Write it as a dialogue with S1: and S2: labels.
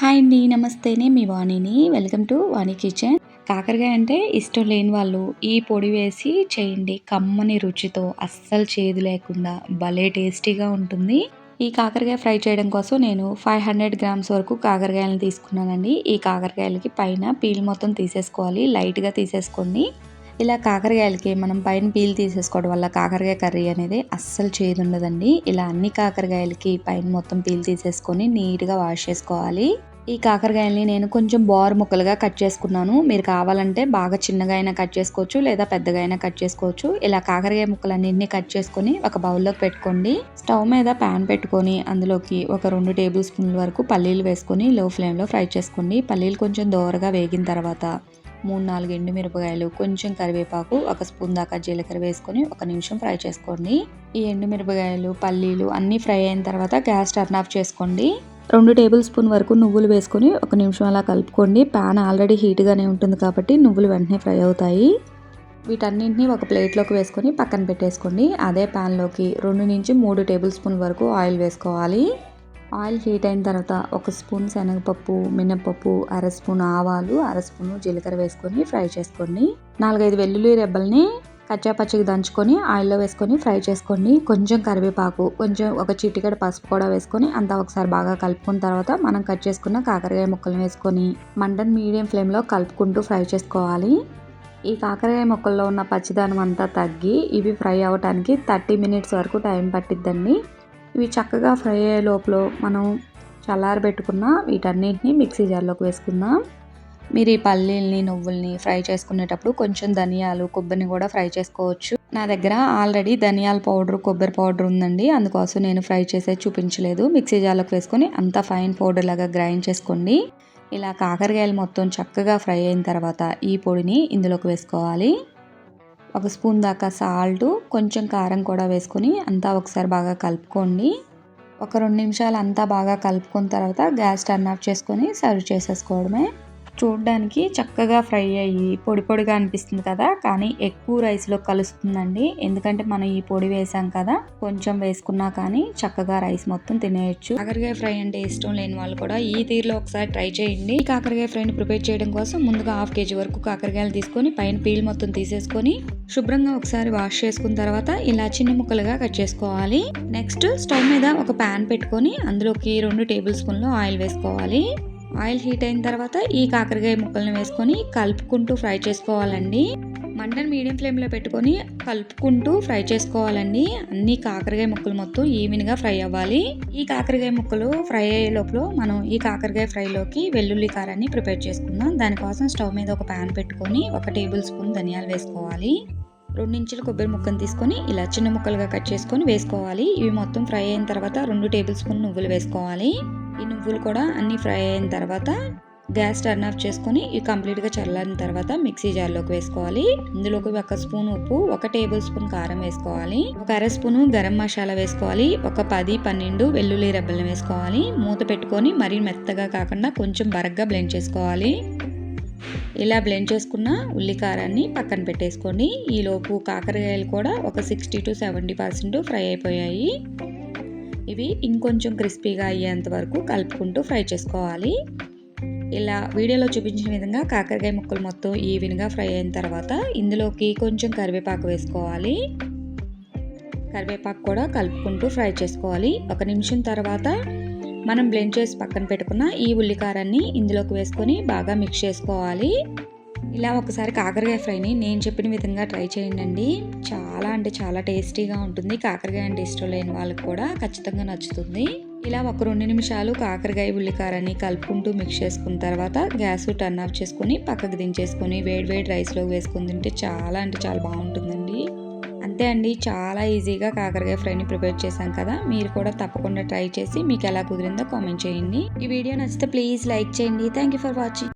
S1: Hi అండి నమస్తేనే మీ వాణిని. Welcome to Vani kitchen. కాకరకాయ అంటే ఇష్టం లేని వాళ్ళు ఈ పొడి వేసి చేయండి. కమ్మని రుచితో అస్సలు చేదు లేకుండా భలే టేస్టీగా ఉంటుంది. ఈ కాకరకాయ ఫ్రై చేయడం కోసం నేను ఫైవ్ హండ్రెడ్ గ్రామ్స్ వరకు కాకరకాయలను తీసుకున్నానండి. ఈ కాకరకాయలకి పైన పీల్ మొత్తం తీసేసుకోవాలి. లైట్గా తీసేసుకోండి. ఇలా కాకరకాయలకి మనం పైన పీల్ తీసేసుకోవడం వల్ల కాకరకాయ కర్రీ అనేది అస్సలు చేదు ఉండదండి. ఇలా అన్ని కాకరకాయలకి పైన మొత్తం పీల్ తీసేసుకొని నీట్గా వాష్ చేసుకోవాలి. ఈ కాకరకాయల్ని నేను కొంచెం బోర్ ముక్కలుగా కట్ చేసుకున్నాను. మీరు కావాలంటే బాగా చిన్నగా అయినా కట్ చేసుకోవచ్చు లేదా పెద్దగా అయినా కట్ చేసుకోవచ్చు. ఇలా కాకరకాయ ముక్కలన్నింటినీ కట్ చేసుకొని ఒక బౌల్లోకి పెట్టుకోండి. స్టవ్ మీద ప్యాన్ పెట్టుకొని అందులోకి ఒక రెండు టేబుల్ స్పూన్ల వరకు పల్లీలు వేసుకొని లో ఫ్లేమ్లో ఫ్రై చేసుకోండి. పల్లీలు కొంచెం దోరగా వేగిన తర్వాత మూడు నాలుగు ఎండు మిరపకాయలు కొంచెం కరివేపాకు ఒక స్పూన్ దాకా జీలకర్ర వేసుకొని ఒక నిమిషం ఫ్రై చేసుకోండి. ఈ ఎండు మిరపకాయలు పల్లీలు అన్నీ ఫ్రై అయిన తర్వాత గ్యాస్ టర్న్ ఆఫ్ చేసుకోండి. రెండు టేబుల్ స్పూన్ వరకు నువ్వులు వేసుకొని ఒక నిమిషం అలా కలుపుకోండి. ప్యాన్ ఆల్రెడీ హీట్గానే ఉంటుంది కాబట్టి నువ్వులు వెంటనే ఫ్రై అవుతాయి. వీటన్నింటినీ ఒక ప్లేట్లోకి వేసుకొని పక్కన పెట్టేసుకోండి. అదే ప్యాన్లోకి రెండు నుంచి మూడు టేబుల్ స్పూన్ వరకు ఆయిల్ వేసుకోవాలి. ఆయిల్ హీట్ అయిన తర్వాత ఒక స్పూన్ శనగపప్పు మినపప్పు అర స్పూన్ ఆవాలు అర స్పూన్ జీలకర్ర వేసుకొని ఫ్రై చేసుకోండి. నాలుగైదు వెల్లుల్లి రెబ్బల్ని కచ్చాపచ్చికి దంచుకొని ఆయిల్లో వేసుకొని ఫ్రై చేసుకోండి కొంచెం కరివేపాకు కొంచెం ఒక చిటికెడ పసుపు కూడా వేసుకొని అంతా ఒకసారి బాగా కలుపుకున్న తర్వాత మనం కట్ చేసుకున్న కాకరకాయ ముక్కలు వేసుకొని మంటను మీడియం ఫ్లేమ్లో కలుపుకుంటూ ఫ్రై చేసుకోవాలి. ఈ కాకరకాయ ముక్కల్లో ఉన్న పచ్చిదనం అంతా తగ్గి ఇవి ఫ్రై అవ్వడానికి థర్టీ మినిట్స్ వరకు టైం పట్టిద్దండి. ఇవి చక్కగా ఫ్రై అయ్యే లోపల మనం చల్లారబెట్టుకున్న వీటన్నిటిని మిక్సీ జార్లోకి వేసుకుందాం. మీరు ఈ పల్లీల్ని నువ్వుల్ని ఫ్రై చేసుకునేటప్పుడు కొంచెం ధనియాలు కొబ్బరిని కూడా ఫ్రై చేసుకోవచ్చు. నా దగ్గర ఆల్రెడీ ధనియాల పౌడర్ కొబ్బరి పౌడర్ ఉందండి. అందుకోసం నేను ఫ్రై చేసే చూపించలేదు. మిక్సీ జార్లోకి వేసుకొని అంతా ఫైన్ పౌడర్ లాగా గ్రైండ్ చేసుకోండి. ఇలా కాకరకాయలు మొత్తం చక్కగా ఫ్రై అయిన తర్వాత ఈ పొడిని ఇందులోకి వేసుకోవాలి. ఒక స్పూన్ దాకా సాల్ట్ కొంచెం కారం కూడా వేసుకొని అంతా ఒకసారి బాగా కలుపుకోండి. ఒక రెండు నిమిషాలు అంతా బాగా కలుపుకున్న తర్వాత గ్యాస్ టర్న్ ఆఫ్ చేసుకొని సర్వ్ చేసేసుకోవడమే. చూడడానికి చక్కగా ఫ్రై అయ్యి పొడి పొడిగా అనిపిస్తుంది కదా కానీ ఎక్కువ రైస్లో కలుస్తుందండి. ఎందుకంటే మనం ఈ పొడి వేసాం కదా కొంచెం వేసుకున్నా కానీ చక్కగా రైస్ మొత్తం తినేయచ్చు. కాకరకాయ ఫ్రై అంటే ఇష్టం లేని వాళ్ళు కూడా ఈ తీరులో ఒకసారి ట్రై చేయండి. కాకరకాయ ఫ్రైని ప్రిపేర్ చేయడం కోసం ముందుగా హాఫ్ కేజీ వరకు కాకరకాయలు తీసుకొని పైన పీల్ మొత్తం తీసేసుకొని శుభ్రంగా ఒకసారి వాష్ చేసుకున్న తర్వాత ఇలా చిన్న ముక్కలుగా కట్ చేసుకోవాలి. నెక్స్ట్ స్టవ్ మీద ఒక ప్యాన్ పెట్టుకొని అందులోకి రెండు టేబుల్ స్పూన్లు ఆయిల్ వేసుకోవాలి. ఆయిల్ హీట్ అయిన తర్వాత ఈ కాకరకాయ ముక్కల్ని వేసుకొని కలుపుకుంటూ ఫ్రై చేసుకోవాలండి. మంటను మీడియం ఫ్లేమ్లో పెట్టుకొని కలుపుకుంటూ ఫ్రై చేసుకోవాలండి. అన్ని కాకరకాయ ముక్కలు మొత్తం ఈవెన్గా ఫ్రై అవ్వాలి. ఈ కాకరకాయ ముక్కలు ఫ్రై అయ్యే లోపల మనం ఈ కాకరకాయ ఫ్రైలోకి వెల్లుల్లి కారాన్ని ప్రిపేర్ చేసుకుందాం. దానికోసం స్టవ్ మీద ఒక ప్యాన్ పెట్టుకొని ఒక టేబుల్ స్పూన్ ధనియాలు వేసుకోవాలి. రెండు ఇంచుల కొబ్బరి ముక్కను తీసుకొని ఇలా చిన్న ముక్కలుగా కట్ చేసుకొని వేసుకోవాలి. ఇవి మొత్తం ఫ్రై అయిన తర్వాత రెండు టేబుల్ స్పూన్ నువ్వులు వేసుకోవాలి. ఈ నువ్వులు కూడా అన్నీ ఫ్రై అయిన తర్వాత గ్యాస్ టర్న్ ఆఫ్ చేసుకొని ఇవి కంప్లీట్గా చల్లారిన తర్వాత మిక్సీ జార్లోకి వేసుకోవాలి. ఇందులోకి ఒక స్పూన్ ఉప్పు ఒక టేబుల్ స్పూన్ కారం వేసుకోవాలి. ఒక అర స్పూను గరం మసాలా వేసుకోవాలి. ఒక పది పన్నెండు వెల్లుల్లి రెబ్బలను వేసుకోవాలి. మూత పెట్టుకొని మరీ మెత్తగా కాకుండా కొంచెం బరగ్గా బ్లెండ్ చేసుకోవాలి. ఇలా బ్లెండ్ చేసుకున్న ఉల్లికారాన్ని పక్కన పెట్టేసుకోండి. ఈలోపు కాకరకాయలు కూడా ఒక sixty to seventy percent fry అయిపోయాయి. ఇవి ఇంకొంచెం క్రిస్పీగా అయ్యేంత వరకు కలుపుకుంటూ ఫ్రై చేసుకోవాలి. ఇలా వీడియోలో చూపించిన విధంగా కాకరకాయ ముక్కలు మొత్తం ఈవెన్గా ఫ్రై అయిన తర్వాత ఇందులోకి కొంచెం కరివేపాకు వేసుకోవాలి. కరివేపాకు కూడా కలుపుకుంటూ ఫ్రై చేసుకోవాలి. ఒక నిమిషం తర్వాత మనం బ్లెండ్ చేసి పక్కన పెట్టుకున్న ఈ ఉల్లికారాన్ని ఇందులోకి వేసుకొని బాగా మిక్స్ చేసుకోవాలి. ఇలా ఒకసారి కాకరకాయ ఫ్రైని నేను చెప్పిన విధంగా ట్రై చేయండి చాలా అంటే చాలా టేస్టీగా ఉంటుంది. కాకరకాయ అంటే ఇష్టం లేని వాళ్ళకి కూడా ఖచ్చితంగా నచ్చుతుంది. ఇలా ఒక రెండు నిమిషాలు కాకరకాయ ఉల్లికారాన్ని కలుపుకుంటూ మిక్స్ చేసుకున్న తర్వాత గ్యాస్ టర్న్ ఆఫ్ చేసుకొని పక్కకు దించేసుకొని వేడి వేడి రైస్లో వేసుకుని తింటే చాలా అంటే చాలా బాగుంటుందండి. అంతే అండి. చాలా ఈజీగా కాకరకాయ ఫ్రైని ప్రిపేర్ చేశాం కదా. మీరు కూడా తప్పకుండా ట్రై చేసి మీకు ఎలా కుదిరిందో కామెంట్ చేయండి. ఈ వీడియో నచ్చితే ప్లీజ్ లైక్ చేయండి. Thank you for watching